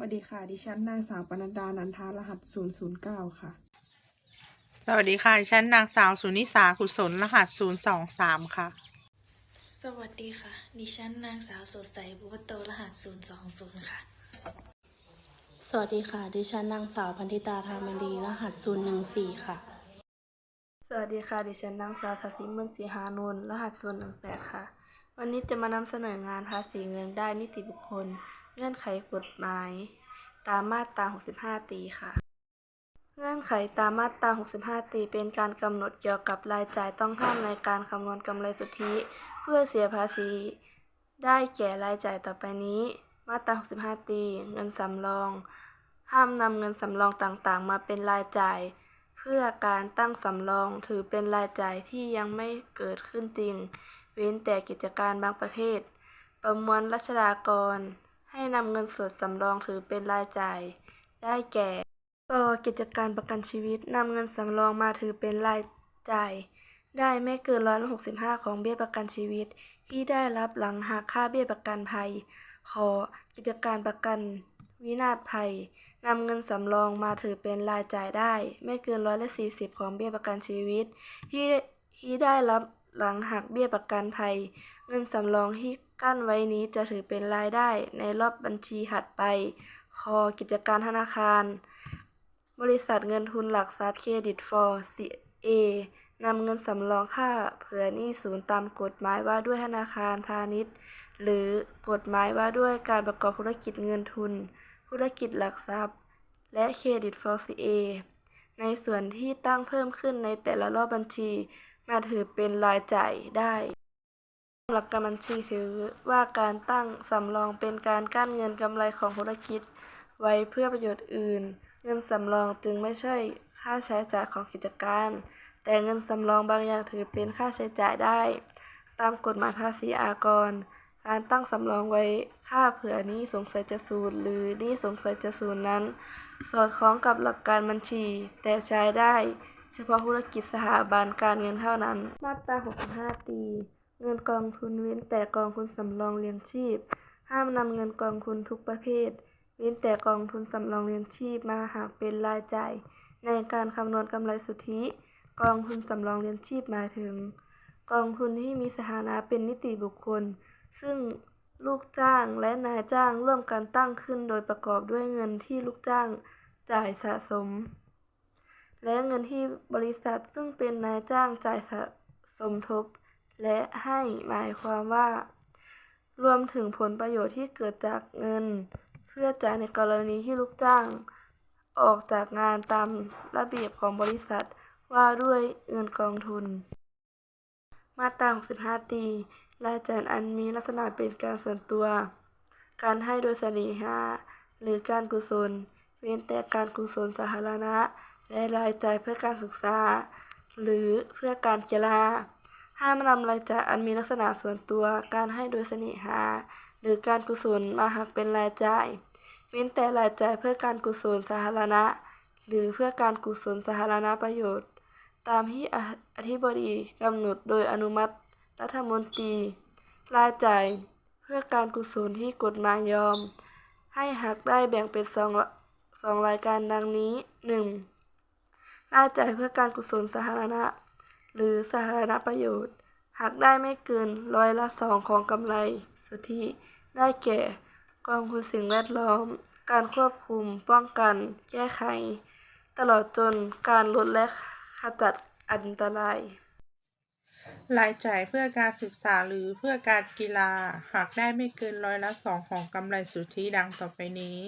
วัสดีค่ะ ดิฉันนางสาวปนัดดา นันทารหัส 009 ค่ะ สวัสดีค่ะ ดิฉันนางสาวสุนิสากุศลรหัส 023 ค่ะ สวัสดีค่ะ ดิฉันนางสาวสดใสบุพโตรหัส 020 ค่ะ สวัสดีค่ะ ดิฉันนางสาวพันธิตาธามดีรหัส 014 ค่ะ สวัสดีค่ะ ดิฉันนางสาวสศิมนสีหานนท์รหัสส่วนหนึ่งแปดค่ะ วันนี้จะมานำเสนองานภาษีเงินได้นิติบุคคล เงื่อนไขกฎหมาย ตามมาตรา 65 ตีค่ะ เงื่อนไขตามมาตรา 65 ตีเป็นการกำหนดเกี่ยวกับรายจ่ายต้องห้ามในการคำนวณกำไรสุทธิ เพื่อเสียภาษี ได้แก่รายจ่ายต่อไปนี้ มาตรา 65 ตี เงินสำรอง ห้ามนำเงินสำรองต่างๆ มาเป็นรายจ่าย เพื่อการตั้งสำรองถือเป็นรายจ่ายที่ยังไม่เกิดขึ้นจริง เว้นแต่กิจการบางประเภทประมวลรัชดากร ให้นำเงินสดสำรองถือเป็นรายจ่าย ได้แก่กกิจการประกันชีวิตนำเงินสำรองมาถือเป็นรายจ่าย ได้ไม่เกินร้อยละหกสิบห้าของเบี้ยประกันชีวิต ที่ได้รับหลังหักค่าเบี้ยประกันภัย ขอกิจการประกันวินาศภัยนำเงินสำรองมาถือเป็นรายจ่ายได้ ไม่เกินร้อยละสี่สิบของเบี้ยประกันชีวิต ที่ที่ได้รับ หลังหักเบี้ยประกันภัย เงินสำรองที่กั้นไว้นี้จะถือเป็นรายได้ในรอบบัญชีถัดไป คอกิจการธนาคาร บริษัทเงินทุนหลักทรัพย์เครดิตฟอร์ CA นำเงินสำรองค่าเผื่อหนี้ศูนย์ตามกฎหมายว่าด้วยธนาคารพาณิชย์ หรือกฎหมายว่าด้วยการประกอบธุรกิจเงินทุน ธุรกิจหลักทรัพย์ และเครดิตฟอร์ CA ในส่วนที่ตั้งเพิ่มขึ้นในแต่ละรอบบัญชี มาถือเป็นรายจ่ายได้หลักการบัญชีถือว่าการตั้งสำรองเป็นการกั้นเงินกำไรของธุรกิจ ไว้เพื่อประโยชน์อื่น เงินสำรองจึงไม่ใช่ค่าใช้จ่ายของกิจการ แต่เงินสำรองบางอย่างถือเป็นค่าใช้จ่ายได้ ตามกฎหมายภาษีอากร การตั้งสำรองไว้ค่าเผื่อนี้สงสัยจะสูญหรือนี้สงสัยจะสูญนั้น สอดคล้องกับหลักการบัญชี แต่ใช้ได้ เฉพาะธุรกิจสถาบันการเงินเท่านั้น มาตรา 65 ตี เงินกองทุนเว้นแต่กองทุนสำรองเลี้ยงชีพ ห้ามนำเงินกองทุนทุกประเภท เว้นแต่กองทุนสำรองเลี้ยงชีพมาหากเป็นรายจ่าย ในการคำนวณกำไรสุทธิ กองทุนสำรองเลี้ยงชีพมาถึง กองทุนที่มีสถานะเป็นนิติบุคคล ซึ่งลูกจ้างและนายจ้างร่วมกันตั้งขึ้นโดยประกอบด้วยเงินที่ลูกจ้างจ่ายสะสม และเงินที่บริษัทซึ่งเป็นนายจ้างจ่ายสะสมทบ และให้หมายความว่า รวมถึงผลประโยชน์ที่เกิดจากเงิน เพื่อจ่ายในกรณีที่ลูกจ้าง ออกจากงานตามระเบียบของบริษัทว่าด้วยเงินกองทุน มาตรา65ตีรายจ่ายอันมีลักษณะเป็นการส่วนตัว การให้โดยเสน่หาหรือการกุศล เว้นแต่การกุศลสาธารณะ และรายจ่ายเพื่อการศึกษา หรือเพื่อการกีฬา ห้ามนำรายจ่ายอันมีลักษณะส่วนตัว การให้โดยเสน่หา หรือการกุศลมาหักเป็นรายจ่าย เว้นแต่รายจ่ายเพื่อการกุศลสาธารณะ หรือเพื่อการกุศลสาธารณประโยชน์ ตามที่อธิบดีกำหนดโดยอนุมัติรัฐมนตรี รายจ่ายเพื่อการกุศลที่กฎหมายยอม ให้หักได้แบ่งเป็นสองสองรายการดังนี้ห น่าจ่ายเพื่อการกุศลสาธารณะ หรือสาธารณประโยชน์หักได้ไม่เกินร้อยละสองของกำไร สุทธิได้แก่ กองทุนสิ่งแวดล้อม การควบคุม ป้องกัน แก้ไข ตลอดจนการลดและขจัดอันตราย รายจ่ายเพื่อการศึกษาหรือเพื่อการกีฬา หากได้ไม่เกินร้อยละสองของกำไรสุทธิดังต่อไปนี้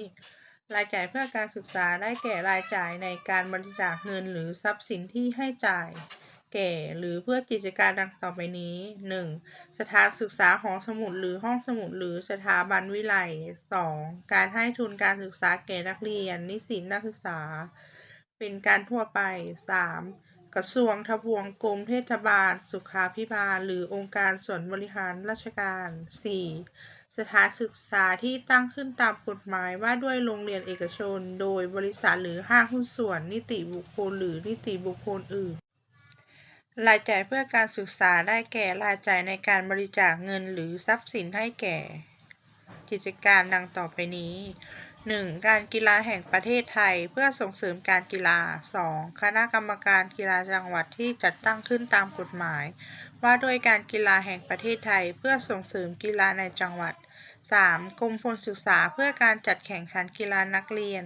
รายจ่ายเพื่อการศึกษาได้แก่รายจ่ายในการบริจาคเงินหรือทรัพย์สินที่ให้จ่าย แก่หรือเพื่อกิจการดังต่อไปนี้ 1. สถานศึกษาหอสมุดหรือห้องสมุดหรือสถาบันวิไล 2. การให้ทุนการศึกษาแก่นักเรียน นิสิตนักศึกษา เป็นการทั่วไป 3. กระทรวงทบวงกรมเทศบาล สุขาภิบาล หรือองค์การส่วนบริหารราชการ 4. สถานศึกษาที่ตั้งขึ้นตามกฎหมายว่าด้วยโรงเรียนเอกชน โดยบริษัทหรือห้างหุ้นส่วน นิติบุคคลหรือนิติบุคคลอื่น รายจ่ายเพื่อการศึกษาได้แก่รายจ่ายในการบริจาคเงินหรือทรัพย์สินให้แก่ กิจการดังต่อไปนี้ 1. การกีฬาแห่งประเทศไทยเพื่อส่งเสริมการกีฬา 2. คณะกรรมการกีฬาจังหวัดที่จัดตั้งขึ้นตามกฎหมาย ว่าด้วยการกีฬาแห่งประเทศไทยเพื่อส่งเสริมกีฬาในจังหวัด 3. กรมพลศึกษาเพื่อการจัดแข่งขันกีฬานักเรียน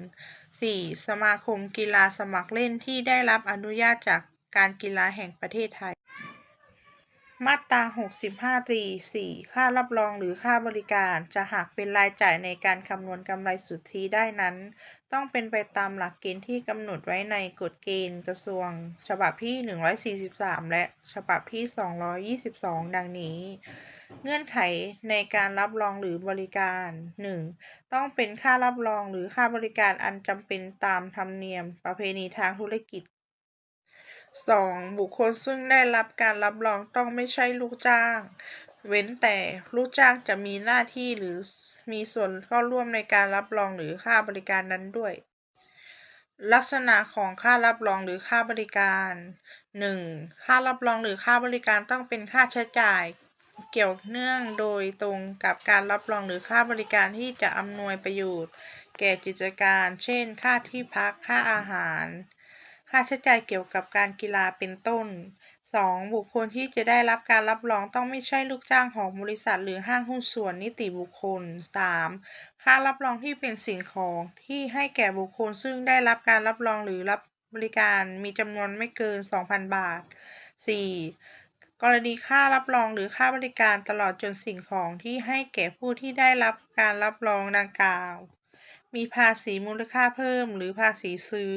4. สมาคมกีฬาสมัครเล่นที่ได้รับอนุญาตจากการกีฬาแห่งประเทศไทย มาตรา 65ตรี4ค่ารับรองหรือค่าบริการจะหากเป็นรายจ่ายในการคำนวณกำไรสุทธิได้นั้น ต้องเป็นไปตามหลักเกณฑ์ที่กำหนดไว้ในกฎเกณฑ์กระทรวง ฉบับที่ 143 และฉบับที่ 222 ดังนี้ เงื่อนไขในการรับรองหรือบริการ 1. ต้องเป็นค่ารับรองหรือค่าบริการอันจำเป็นตามธรรมเนียม ประเพณีทางธุรกิจ 2. บุคคลซึ่งได้รับการรับรองต้องไม่ใช่ลูกจ้าง เว้นแต่ลูกจ้างจะมีหน้าที่หรือมีส่วนเข้าร่วมในการรับรองหรือค่าบริการนั้นด้วย ลักษณะของค่ารับรองหรือค่าบริการ 1. ค่ารับรองหรือค่าบริการต้องเป็นค่าใช้จ่าย เกี่ยวเนื่องโดยตรงกับการรับรองหรือค่าบริการที่จะอำนวยประโยชน์ แก่กิจการ เช่น ค่าที่พัก ค่าอาหาร ค่าใช้จ่ายเกี่ยวกับการกีฬาเป็นต้น 2. บุคคลที่จะได้รับการรับรองต้องไม่ใช่ลูกจ้างของบริษัทหรือห้างหุ้นส่วนนิติบุคคล 3. ค่ารับรองที่เป็นสิ่งของที่ให้แก่บุคคลซึ่งได้รับการรับรองหรือรับบริการมีจำนวนไม่เกิน 2,000 บาท 4. กรณีค่ารับรองหรือค่าบริการตลอดจนสิ่งของที่ให้แก่ผู้ที่ได้รับการรับรองดังกล่าว มีภาษีมูลค่าเพิ่มหรือภาษีซื้อ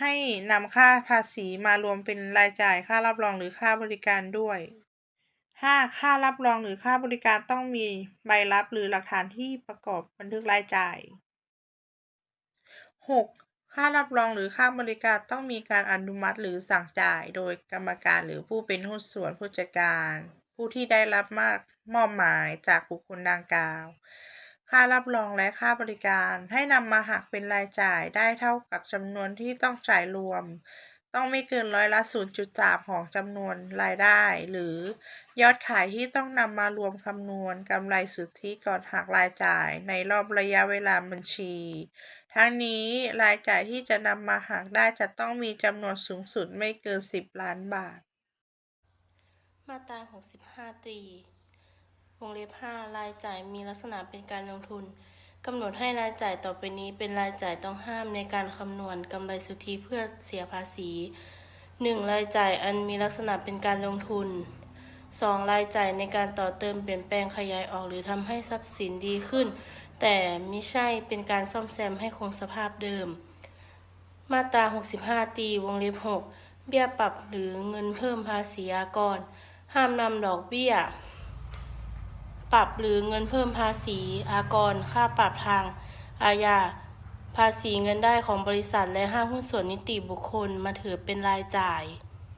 ให้นำค่าภาษีมารวมเป็นรายจ่ายค่ารับรองหรือค่าบริการด้วย 5. ค่ารับรองหรือค่าบริการต้องมีใบรับหรือหลักฐานที่ประกอบบันทึกรายจ่าย 6. ค่ารับรองหรือค่าบริการต้องมีการอนุมัติหรือสั่งจ่ายโดยกรรมการหรือผู้เป็นหุ้นส่วนผู้จัดการ ผู้ที่ได้รับมากมอบหมายจากบุคคลดังกล่าว ค่ารับรองและค่าบริการ ให้นำมาหักเป็นรายจ่ายได้เท่ากับจำนวนที่ต้องจ่ายรวม ต้องไม่เกินร้อยละ 0.3 ของจำนวนรายได้ หรือยอดขายที่ต้องนำมารวมคำนวณกำไรสุทธิก่อนหักรายจ่ายในรอบระยะเวลาบัญชี ทั้งนี้รายจ่ายที่จะนำมาหักได้จะต้องมีจำนวนสูงสุดไม่เกิน 10 ล้านบาท มาตรา 65ตรี วงเล็บ5รายจ่ายมีลักษณะเป็นการลงทุนกำหนดให้รายจ่ายต่อไปนี้เป็นรายจ่ายต้องห้ามในการคำนวณกำไรสุทธิเพื่อเสียภาษี 1. รายจ่ายอันมีลักษณะเป็นการลงทุน 2. รายจ่ายในการต่อเติมเปลี่ยนแปลงขยายออกหรือทำให้ทรัพย์สินดีขึ้น แต่มิใช่เป็นการซ่อมแซมให้คงสภาพเดิม มาตรา 65 ตีวงเล็บ 6 เบี้ยปรับหรือเงินเพิ่มภาษีอากร ห้ามนำดอกเบี้ย ปรับหรือเงินเพิ่มภาษี อากร ค่าปรับทาง อาญา ภาษีเงินได้ของบริษัทและห้างหุ้นส่วนนิติบุคคลมาถือเป็นรายจ่าย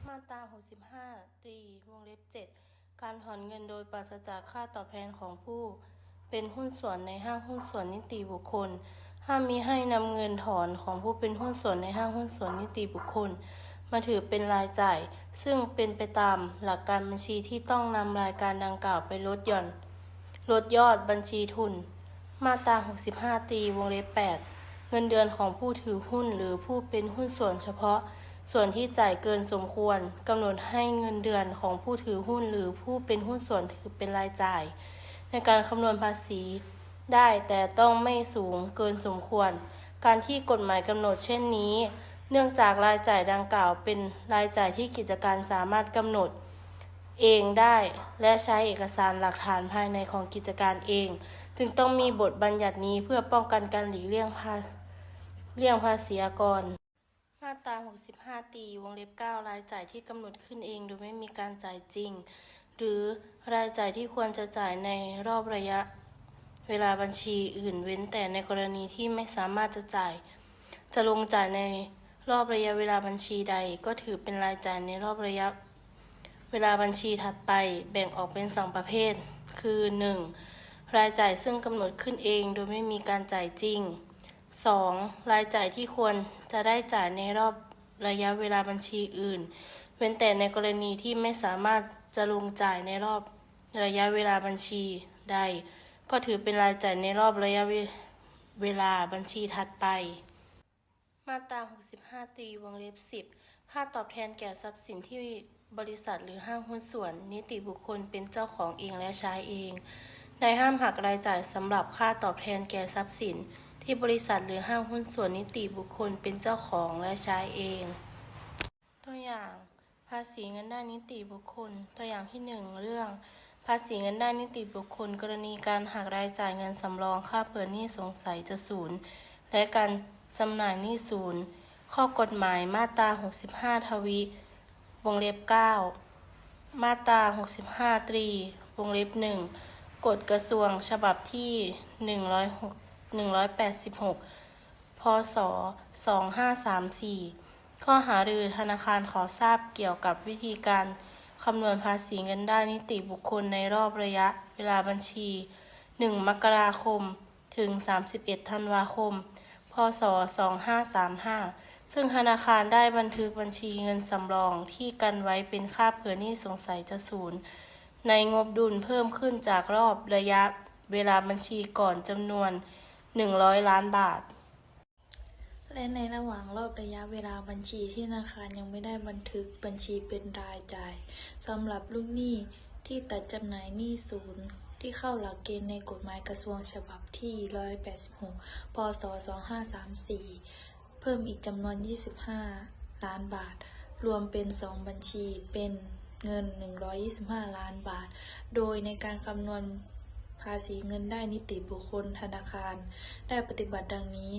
มาตรา 65ตีวงเล็บ 7 การถอนเงินโดยปราศจากค่าตอบแทนของผู้ เป็นหุ้นส่วนในห้างหุ้นส่วนนิติบุคคล ห้ามมิให้นำเงินถอนของผู้เป็นหุ้นส่วนในห้างหุ้นส่วนนิติบุคคลมาถือเป็นรายจ่าย ซึ่งเป็นไปตามหลักการบัญชีที่ต้องนำรายการดังกล่าวไปลดหย่อน ลดยอดบัญชีทุน มาตรา 65 ตีวงเล็บ 8 เงินเดือนของผู้ถือหุ้นหรือผู้เป็นหุ้นส่วนเฉพาะ ส่วนที่จ่ายเกินสมควรกำหนดให้เงินเดือนของผู้ถือหุ้นหรือผู้เป็นหุ้นส่วนถือเป็นรายจ่าย ในการคำนวณภาษี ได้แต่ต้องไม่สูงเกินสมควร การที่กฎหมายกำหนดเช่นนี้ เนื่องจากรายจ่ายดังกล่าวเป็นรายจ่ายที่กิจการสามารถกำหนด เองได้ และใช้เอกสารหลักฐานภายในของกิจการเอง จึงต้องมีบทบัญญัตินี้เพื่อป้องกันการหลีกเลี่ยงภาเลี่ยงภาษีอากรมาตรา 65 ตีวงเล็บ 9 รายจ่ายที่กำหนดขึ้นเองโดยไม่มีการจ่ายจริง หรือรายจ่ายที่ควรจะจ่ายในรอบระยะ เวลาบัญชีอื่นเว้นแต่ในกรณีที่ไม่สามารถจะจ่าย จะลงจ่ายในรอบระยะเวลาบัญชีใด ก็ถือเป็นรายจ่ายในรอบระยะ เวลาบัญชีถัดไปแบ่งออกเป็นสองประเภท คือ 1. รายจ่ายซึ่งกำหนดขึ้นเองโดยไม่มีการจ่ายจริง 2. รายจ่ายที่ควรจะได้จ่ายในรอบระยะเวลาบัญชีอื่น เว้นแต่ในกรณีที่ไม่สามารถจะลงจ่ายในรอบระยะเวลาบัญชีใด ก็ถือเป็นรายจ่ายในรอบระยะเวเวลาบัญชีถัดไป มาตรา 65 ตีวงเล็บ 10 ค่าตอบแทนแก่ทรัพย์สินที่บริษัทหรือห้างหุ้นส่วน นิติบุคคลเป็นเจ้าของเองและใช้เอง ในห้ามหักรายจ่ายสำหรับค่าตอบแทนแก่ทรัพย์สิน ที่บริษัทหรือห้างหุ้นส่วนนิติบุคคลเป็นเจ้าของและใช้เอง ตัวอย่าง ภาษีเงินได้นิติบุคคล ตัวอย่างที่หนึ่งเรื่อง ภาษีเงินได้นิติบุคคล กรณีการหักรายจ่ายเงินสำรองค่าเผื่อหนี้สงสัยจะศูนย์และการ จำหน่ายหนี้ศูนย์ ข้อกฎหมายมาตรา 65 ทวี วงเล็บ 9 มาตรา 65 ตรี วงเล็บ 1 กฎกระทรวงฉบับที่ 106 186 พศ 2534 ข้อหารือธนาคารขอทราบเกี่ยวกับวิธีการคำนวณภาษีเงินได้นิติบุคคลในรอบระยะเวลาบัญชี 1 มกราคม ถึง 31 ธันวาคม พศ 2535 ซึ่งธนาคารได้บันทึกบัญชีเงินสำรองที่กันไว้เป็นค่าเผื่อหนี้สงสัยจะศูนย์ในงบดุลเพิ่มขึ้นจากรอบระยะเวลาบัญชีก่อนจำนวน 100 ล้านบาท และในระหว่างรอบระยะเวลาบัญชีที่ธนาคารยังไม่ได้บันทึกบัญชีเป็นรายจ่ายสำหรับลูกหนี้ที่ตัดจำหน่ายหนี้ศูนย์ ที่เข้าหลักเกณฑ์ในกฎหมายกระทรวงฉบับที่ 186 พศ 2534 เพิ่มอีกจำนวน 25 ล้านบาท รวมเป็น 2 บัญชีเป็นเงิน 125 ล้านบาท โดยในการคำนวณภาษีเงินได้นิติบุคคลธนาคาร ได้ปฏิบัติดังนี้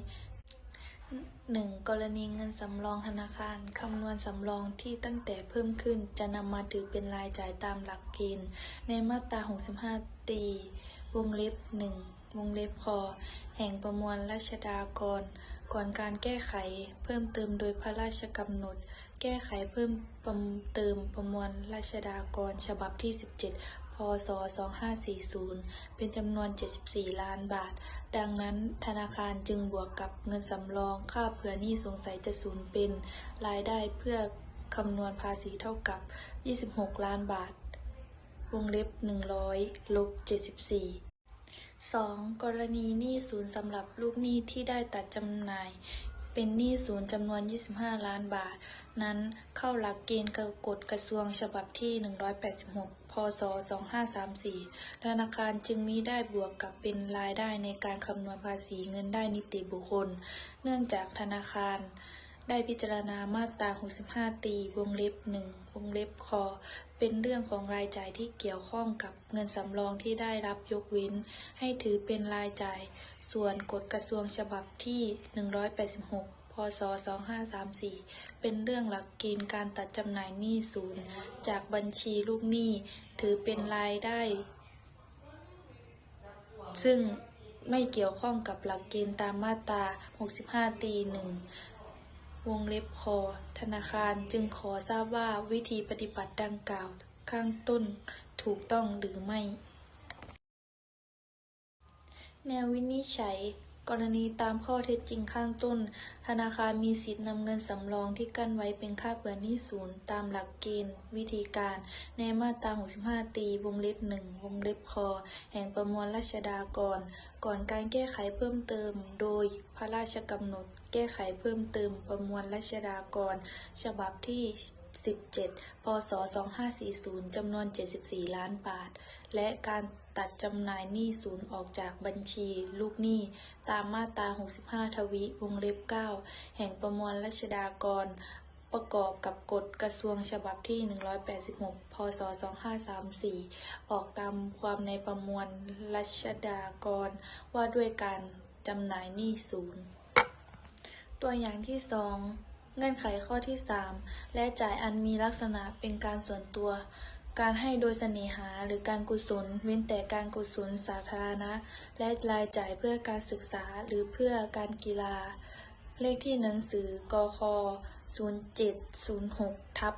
หนึ่งกรณีเงินสำรองธนาคาร คำนวณสำรองที่ตั้งแต่เพิ่มขึ้นจะนำมาถือเป็นรายจ่ายตามหลักเกณฑ์ในมาตรา 65 ตี วงเล็บ 1 วงเล็บคอ แห่งประมวลราชดากร ก่อนการแก้ไขเพิ่มเติมโดยพระราชกำหนด แก้ไขเพิ่มเติมประมวลราชดากร ฉบับที่ 17 พศ 2540 เป็นจำนวน 74 ล้านบาท ดังนั้นธนาคารจึงบวกกับเงินสำรองค่าเผื่อหนี้สงสัยจะสูญเป็น รายได้เพื่อคำนวณภาษีเท่ากับ 26 ล้านบาท วงเล็บ 100 ลบ 74 2. กรณีหนี้ศูนย์สำหรับลูกหนี้ที่ได้ตัดจำหน่าย เป็นหนี้ศูนย์จำนวน 25 ล้านบาท นั้นเข้าหลักเกณฑ์กฎกระทรวงฉบับที่ 186 พศ 2534 ธนาคารจึงมิได้บวกกับเป็นรายได้ในการคำนวณภาษีเงินได้นิติบุคคล เนื่องจากธนาคารได้พิจารณามาตรา 65 ตีวงเล็บ 1 วงเล็บคอ เป็นเรื่องของรายจ่ายที่เกี่ยวข้องกับเงินสำรองที่ได้รับยกเว้น ให้ถือเป็นรายจ่าย ส่วนกฎกระทรวงฉบับที่ 186 พศ 2534 เป็นเรื่องหลักเกณฑ์การตัดจำหน่ายหนี้ศูนย์ จากบัญชีลูกหนี้ ถือเป็นรายได้ ซึ่งไม่เกี่ยวข้องกับหลักเกณฑ์ตามมาตรา 65 ตี 1 วงเล็บคอ ธนาคารจึงขอทราบว่าวิธีปฏิบัติดังกล่าวข้างต้นถูกต้องหรือไม่ แนววินิจฉัย กรณีตามข้อเท็จจริงข้างต้น ธนาคารมีสิทธินำเงินสำรองที่กั้นไว้เป็นค่าเผื่อหนี้ศูนย์ตามหลักเกณฑ์ วิธีการ ในมาตรา 65 ตี วงเล็บ 1 วงเล็บคอ แห่งประมวลราชดากร ก่อนการแก้ไขเพิ่มเติม โดยพระราชกำหนด แก้ไขเพิ่มเติมประมวลราชดากร ฉบับที่ 17 พศ 2540 จำนวน 74 ล้านบาท และการตัดจำหน่ายหนี้ศูนย์ออกจากบัญชี ลูกหนี้ ตามมาตรา 65 ทวิ วงเล็บ 9 แห่งประมวลราชดากร ประกอบกับกฎกระทรวงฉบับที่ 186 พศ 2534 ออกตามความในประมวลรัชดากร ว่าด้วยการจำหน่ายหนี้ศูนย์ ตัวอย่างที่ 2 เงื่อนไขข้อที่ 3 และจ่ายอันมีลักษณะเป็นการส่วนตัว การให้โดยเสน่หาหรือการกุศล เว้นแต่การกุศลสาธารณะ และรายจ่ายเพื่อการศึกษาหรือเพื่อการกีฬา เลขที่หนังสือกค0706ทับ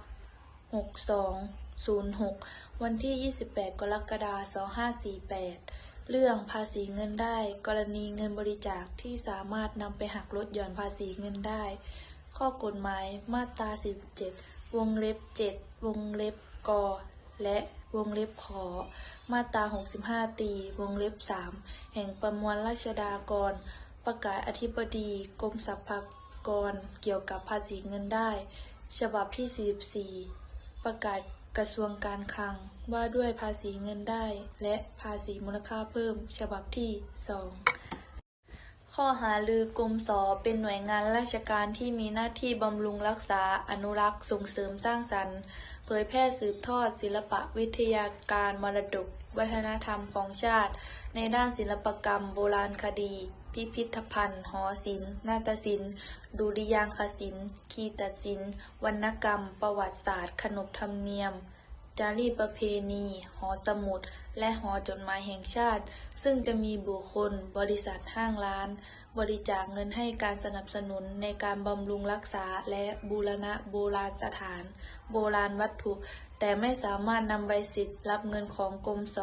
6206 วันที่ 28 กรกฎาคม2548เรื่องภาษีเงินได้ กรณีเงินบริจาคที่สามารถนำไปหักลดหย่อนภาษีเงินได้ ข้อกฎหมายมาตรา17วงเล็บ 7 วงเล็บกและวงเล็บขอ มาตรา 65 ตี วงเล็บ 3 แห่งประมวลราชดากร ประกาศอธิบดีกรมสรรพากรเกี่ยวกับภาษีเงินได้ ฉบับที่ 44 ประกาศกระทรวงการคลังว่าด้วยภาษีเงินได้ และภาษีมูลค่าเพิ่ม ฉบับที่ 2 ข้อหาลือกรมสอเป็นหน่วยงานราชการที่มีหน้าที่บำรุงรักษา อนุรักษ์ ส่งเสริมสร้างสรรค์ เผยแพร่สืบทอด ศิลปะวิทยาการมรดก วัฒนธรรมของชาติ ในด้านศิลปกรรม โบราณคดี พิพิธภัณฑ์ หอศิลป์ นาฏศิลป์ ดุริยางคศิลป์ คีตศิลป์วรรณกรรม ประวัติศาสตร์ ขนบธรรมเนียม จารีตประเพณี หอสมุด และหอจดหมายแห่งชาติ ซึ่งจะมีบุคคล บริษัทห้างร้าน บริจาคเงินให้การสนับสนุนในการบำรุงรักษาและบูรณะโบราณสถาน โบราณวัตถุ แต่ไม่สามารถนำใบสิทธิ์รับเงินของกรมส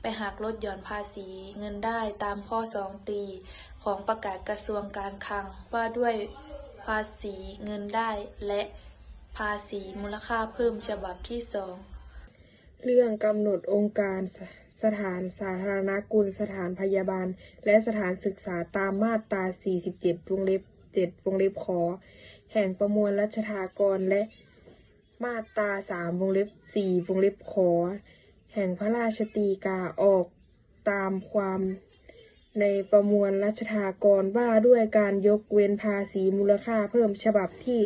ไปหักลดหย่อนภาษีเงินได้ตามข้อสองตี ของประกาศกระทรวงการคลังว่าด้วยภาษีเงินได้และภาษีมูลค่าเพิ่มฉบับที่สอง เรื่องกำหนดองค์การสสถานสาธารณกุลสถานพยาบาล และสถานศึกษาตามมาตรา 47 วงเล็บ 7 วงเล็บขอ แห่งประมวลรัชทากรและมาตรา 3 วงเล็บ 4 วงเล็บขอ แห่งพระราชฎีกาออกตามความในประมวลรัชทากรว่าด้วยการยกเว้นภาษีมูลค่าเพิ่มฉบับที่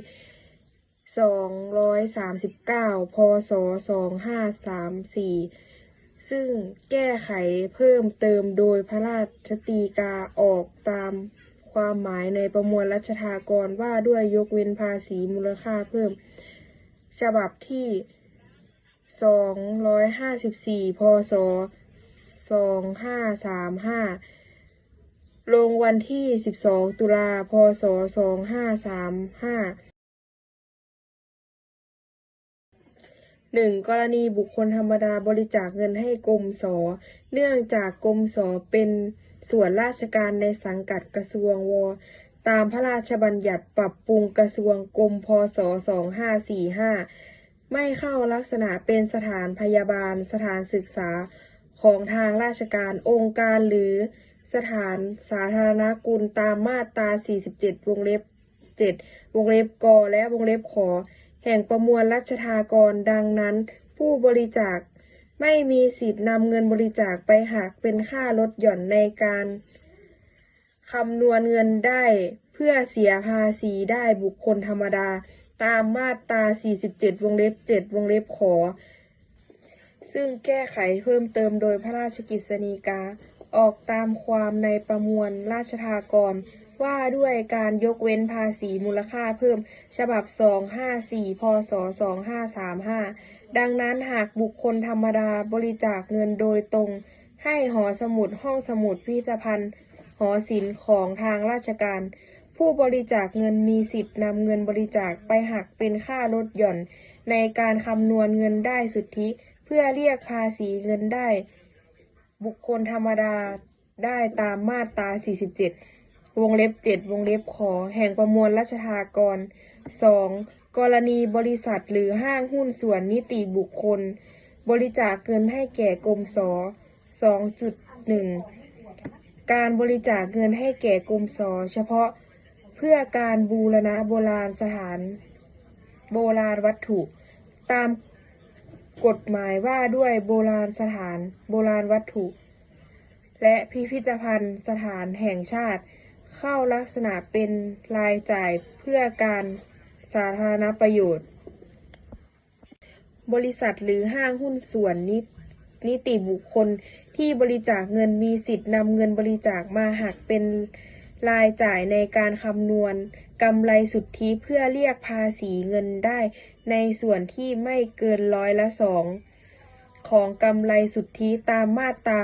สองร้อยสามสิบเก้าพศสองห้าสามสี่ซึ่งแก้ไขเพิ่มเติมโดยพระราชตีกาออกตามความหมายในประมวลรัชทากรว่าด้วยยกเว้นภาษีมูลค่าเพิ่ม ฉบับที่สองร้อยห้าสิบสี่พศสองห้าสามห้าลงวันที่สิบสองตุลา พศส หนึ่งกรณีบุคคลธรรมดาบริจาคเงินให้กรมสเนื่องจากกรมสเป็นส่วนราชการในสังกัดกระทรวงวตามพระราชบัญญัติปรับปรุงกระทรวงกรมพศ 2545 ไม่เข้าลักษณะเป็นสถานพยาบาล สถานศึกษาของทางราชการองค์การหรือสถานสาธารณกุลตามมาตรา 47 วงเล็บ 7 วงเล็บกและวงเล็บขอ แห่งประมวลรัชทากร ดังนั้น ผู้บริจาคไม่มีสิทธินำเงินบริจาคไปหักเป็นค่าลดหย่อนในการคำนวณเงินได้เพื่อเสียภาษีได้บุคคลธรรมดา ตามมาตรา 47 วงเล็บ 7 วงเล็บขอ ซึ่งแก้ไขเพิ่มเติมโดยพระราชกฤษฎีกา ออกตามความในประมวลราชทากร ว่าด้วยการยกเว้นภาษีมูลค่าเพิ่ม ฉบับ 254 พศ 2535 ดังนั้นหากบุคคลธรรมดาบริจาคเงินโดยตรง ให้หอสมุดห้องสมุดพิพิธภัณฑ์ หอศิลป์ของทางราชการ ผู้บริจาคเงินมีสิทธินำเงินบริจาคไปหักเป็นค่าลดหย่อน ในการคำนวณเงินได้สุทธิ เพื่อเรียกภาษีเงินได้ บุคคลธรรมดาได้ตามมาตรา 47 วงเล็บ7วงเล็บขอแห่งประมวลรัชทากร 2. กรณีบริษัทหรือห้างหุ้นส่วนนิติบุคคล บริจาคเงินให้แก่กรมสอ2.1การบริจาคเงินให้แก่กรมสเฉพาะเพื่อการบูรณะโบราณสถาน โบราณวัตถุ ตามกฎหมายว่าด้วยโบราณสถาน โบราณวัตถุ และพิพิธภัณฑ์สถานแห่งชาติ เข้าลักษณะเป็นรายจ่ายเพื่อการสาธารณประโยชน์ บริษัทหรือห้างหุ้นส่วนนินิติบุคคลที่บริจาคเงินมีสิทธินำเงินบริจาคมาหักเป็นรายจ่ายในการคำนวณกำไรสุทธิเพื่อเรียกภาษีเงินได้ ในส่วนที่ไม่เกินร้อยละสองของกำไรสุทธิตามมาตรา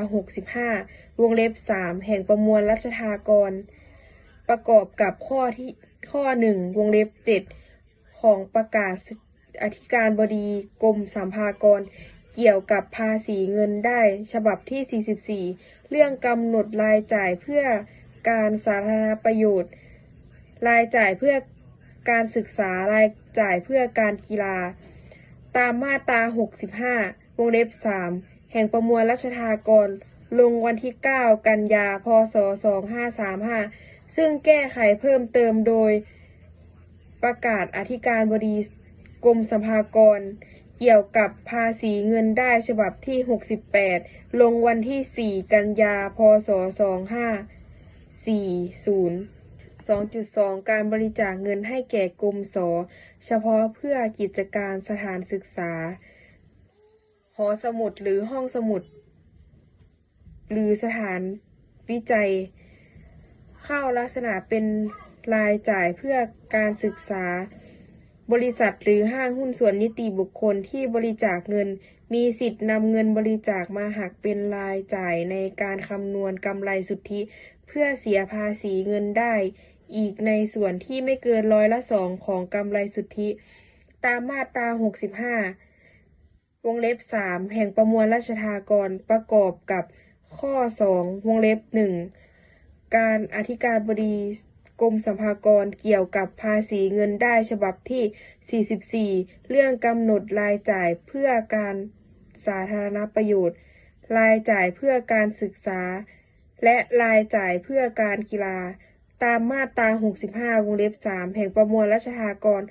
65 วงเล็บ 3 แห่งประมวลรัชทากร ประกอบกับข้อที่ข้อ1วงเล็บ7ของประกาศอธิการบดีกรมสัมภากร เกี่ยวกับภาษีเงินได้ ฉบับที่ 44 เรื่องกำหนดรายจ่ายเพื่อการสาธารณประโยชน์ รายจ่ายเพื่อการศึกษารายจ่ายเพื่อการกีฬา ตามมาตรา 65 วงเล็บ 3 แห่งประมวลรัชทากร ลงวันที่ 9 กันยา พศ 2535 ซึ่งแก้ไขเพิ่มเติมโดยประกาศอธิการบดีกรมสรรพากร เกี่ยวกับภาษีเงินได้ฉบับที่ 68 ลงวันที่ 4 กันยา พศ 2540 2.2 การบริจาคเงินให้แก่กรมสเฉพาะเพื่อกิจการสถานศึกษา หอสมุดหรือห้องสมุด หรือสถานวิจัย เข้าลักษณะเป็นรายจ่ายเพื่อการศึกษา บริษัทหรือห้างหุ้นส่วนนิติบุคคลที่บริจาคเงิน มีสิทธิ์นำเงินบริจาคมาหักเป็นรายจ่ายในการคำนวณกำไรสุทธิ เพื่อเสียภาษีเงินได้ อีกในส่วนที่ไม่เกินร้อยละสองของกำไรสุทธิ ตามมาตรา 65 วงเล็บ 3 แห่งประมวลราชทากรประกอบกับข้อ 2 วงเล็บ 1 การอธิการบดีกรมสรรพากรเกี่ยวกับภาษีเงินได้ฉบับที่ 44 เรื่องกำหนดรายจ่ายเพื่อการสาธารณประโยชน์ รายจ่ายเพื่อการศึกษา และรายจ่ายเพื่อการกีฬา ตามมาตรา 65 วงเล็บ 3 แห่งประมวลราชทากร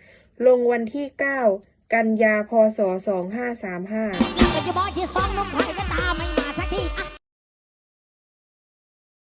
ลงวันที่ 9 กันยา พศ 2535